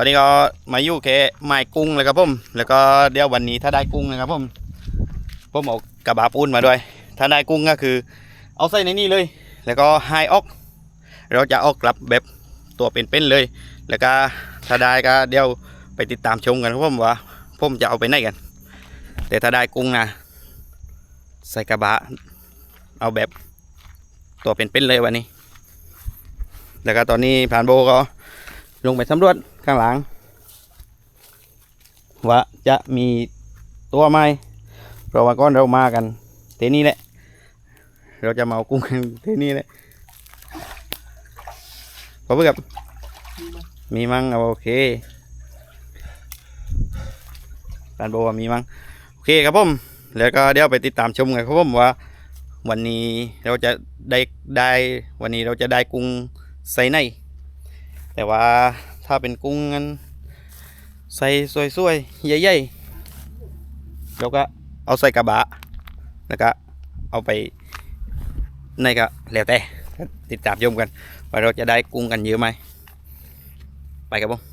ตอนนี้ก็มาอยู่แค่ไม้กุ้งเลยครับผม แล้วก็เดี๋ยววันนี้ถ้าได้กุ้งนะครับผมผมเอากระบะปูนมาด้วย ถ้าได้กุ้งก็คือ เอาใส่ในนี้เลย แล้วก็ไฮออก เราจะออกกลับแบบตัวเป็นๆเลย แล้วก็ถ้าได้ก็เดี๋ยวไปติดตามชมกันครับผมว่าผมจะเอาไปไหนกัน แต่ถ้าได้กุ้งนะใส่กระบะ เอาแบบตัวเป็นๆเลยวันนี้ แล้วก็ตอนนี้ผ่านโบก็ ลงไปสำรวจข้างหลัง ว่าจะมีตัวไหมเพราะว่าก้อนเรามากันเทนี้แหละ เราจะมาเอากุ้งกันเทนี้แหละพอเพื่อกับมีมั้งเอาโอเคผ่านโบว่ามีมั้งโอเคครับผมแล้วก็เดี๋ยวไปติดตามชมกันครับผมว่า วันนี้เราจะได้ได้วันนี้เราจะได้กุ้งใส่ใน แต่ว่าถ้าเป็นกุ้งงั้นใส่สวยๆใหญ่ๆเราก็เอาใส่กระบะแล้วก็เอาไปในก็แล้วแต่ติดตามชมกันว่าเราจะได้กุ้งกันเยอะไหมไปครับผม